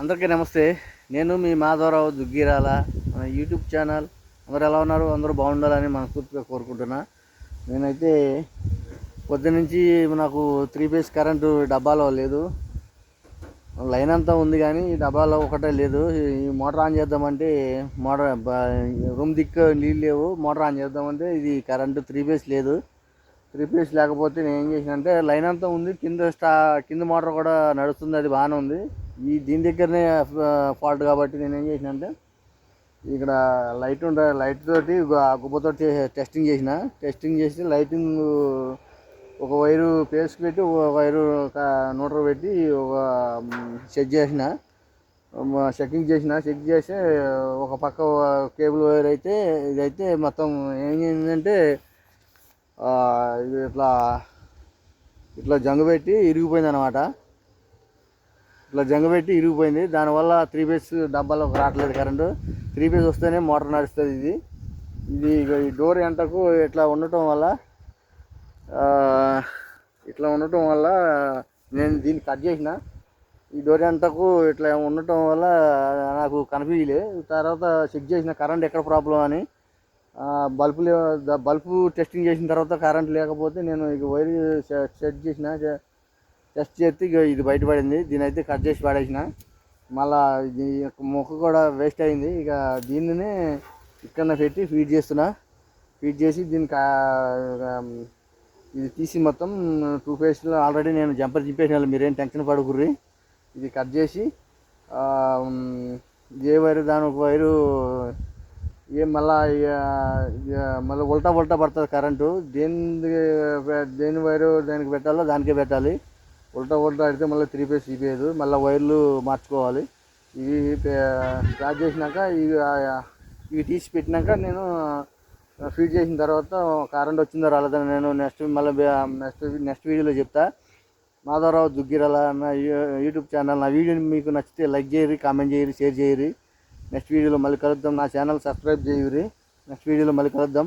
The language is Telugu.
అందరికీ నమస్తే. నేను మీ మాధవరావు దుగ్గిరాల. మన యూట్యూబ్ ఛానల్. అందరు ఎలా ఉన్నారు? అందరూ బాగుండాలని మనస్ఫూర్తిగా కోరుకుంటున్నా. నేనైతే పొద్దునుంచి నాకు త్రీ ఫేస్ కరెంటు డబ్బాలో లేదు. లైన్ అంతా ఉంది కానీ ఈ డబ్బాలో ఒకటే లేదు. ఈ మోటార్ ఆన్ చేద్దామంటే మోటార్ రూమ్ దిక్కు నీళ్ళు లేవు. మోటార్ ఆన్ చేద్దామంటే ఇది కరెంటు త్రీ ఫేస్ లేదు. త్రీ ఫేస్ లేకపోతే నేను ఏం చేసినంటే లైన్ అంతా ఉంది. కింద స్టా కింద మోటార్ కూడా నడుస్తుంది. అది బాగానే ఉంది. ఈ దీని దగ్గరనే ఫాల్ట్ కాబట్టి నేను ఏం చేసిన అంటే ఇక్కడ లైట్ ఉండే లైట్ తోటి గుబ్బతో టెస్టింగ్ చేసిన. టెస్టింగ్ చేసి లైటింగ్ ఒక వైరు పేస్కి పెట్టి ఒక వైరు నోటర్ పెట్టి ఒక సెట్ చేసిన. చెకింగ్ చేసిన. చెక్ చేస్తే ఒక పక్క కేబుల్ వైర్ అయితే ఇదైతే మొత్తం ఏం చేసిందంటే ఇది ఇట్లా ఇట్లా జంగు పెట్టి ఇరిగిపోయింది అనమాట ఇట్లా జంగబెట్టి ఇరిగిపోయింది. దానివల్ల త్రీ ఫేస్ డబ్బాలో రావట్లేదు కరెంటు త్రీ ఫేస్ వస్తేనే మోటార్ నడుస్తుంది ఇది. ఇది ఈ డోర్ ఎంటకు ఇట్లా ఉండటం వల్ల ఇట్లా ఉండటం వల్ల నేను దీన్ని కట్ చేసిన. ఈ డోర్ ఎంటకు ఇట్లా ఉండటం వల్ల నాకు కనిపించలే. తర్వాత చెక్ చేసిన కరెంట్ ఎక్కడ ప్రాబ్లం అని. ఆ, బల్బు బల్బు టెస్టింగ్ చేసిన తర్వాత కరెంట్ లేకపోతే నేను ఇక వైర్ సెట్ చేసిన. టెస్ట్ చేస్తే ఇక ఇది బయటపడింది. దీని అయితే కట్ చేసి పడేసిన. మళ్ళా దీని యొక్క మొక్క కూడా వేస్ట్ అయింది. ఇక దీనినే ఇక్కడ పెట్టి ఫీడ్ చేస్తున్నా. ఫీడ్ చేసి దీనికి ఇది తీసి మొత్తం టూ ఫేస్లో ఆల్రెడీ నేను జంపర్ చింపేసిన మీరేం టెన్షన్ పడకుర్రి. ఇది కట్ చేసి ఏ వైరు దాని ఒక వైరు ఏం మళ్ళా మళ్ళీ ఉల్టా ఉల్టా పడుతుంది కరెంటు దేని దేని వైరు దానికి పెట్టాలో దానికే పెట్టాలి. ఉల్టా ఉల్టా అయితే మళ్ళీ త్రీ ఫేస్ ఇవ్వదు మళ్ళీ వైర్లు మార్చుకోవాలి. ఇవి స్టార్ట్ చేసినాక ఇవి ఇవి తీసి పెట్టినాక నేను ఫీడ్ చేసిన తర్వాత కరెంట్ వచ్చిందో రాలేదని నేను నెక్స్ట్ మళ్ళీ నెక్స్ట్ నెక్స్ట్ వీడియోలో చెప్తా. మాధవరావు దుగ్గిరాల నా యూట్యూబ్ ఛానల్ నా వీడియోని మీకు నచ్చితే లైక్ చేయరి కామెంట్ చేయరు షేర్ చేయరు నెక్స్ట్ వీడియోలో మళ్ళీ కలుద్దాం. నా ఛానల్ సబ్స్క్రైబ్ చేయరు నెక్స్ట్ వీడియోలో మళ్ళీ కలుద్దాం.